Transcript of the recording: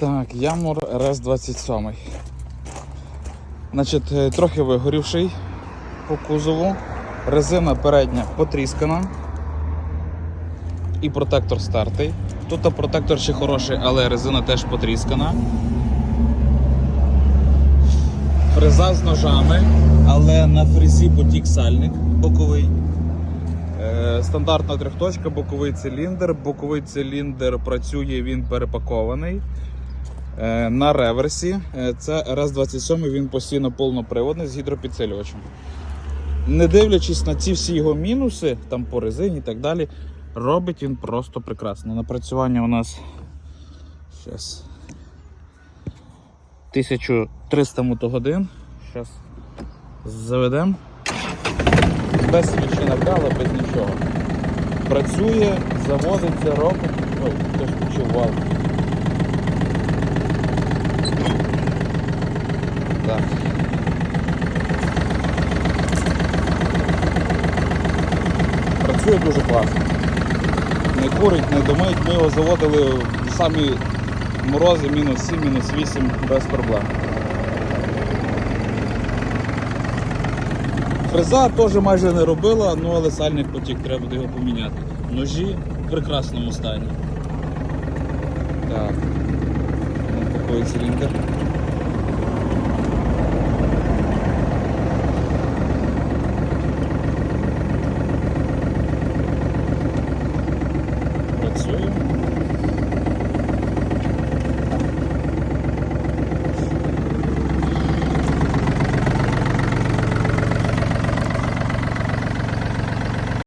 Так, Ямур РС-27. Значить, е, трохи вигорівший по кузову. Резина передня потріскана. І протектор стертий. Тут протектор ще хороший, але резина теж потріскана. Фреза з ножами, але на фрезі потік сальник боковий. Е, Стандартна трьохточка, боковий циліндр. Боковий циліндр працює, він перепакований. Е, На реверсі Е, це РС-27, він постійно повноприводний з гідропідсилювачем. Не дивлячись на ці всі його мінуси, там по резині і так далі, робить він просто прекрасно. Напрацювання у нас щас, 1300 мотогодин. Зараз заведемо. Без свічі вдала, без нічого. Працює, заводиться, робить. Ой, хтось включив вал. Працює дуже класно. Не курить, не домить. Ми його заводили в самі морози, мінус 7, мінус 8 без проблем. Фреза теж майже не робила, ну але сальник потік, треба буде його поміняти. Ножі в прекрасному стані. Так. Такий циліндр.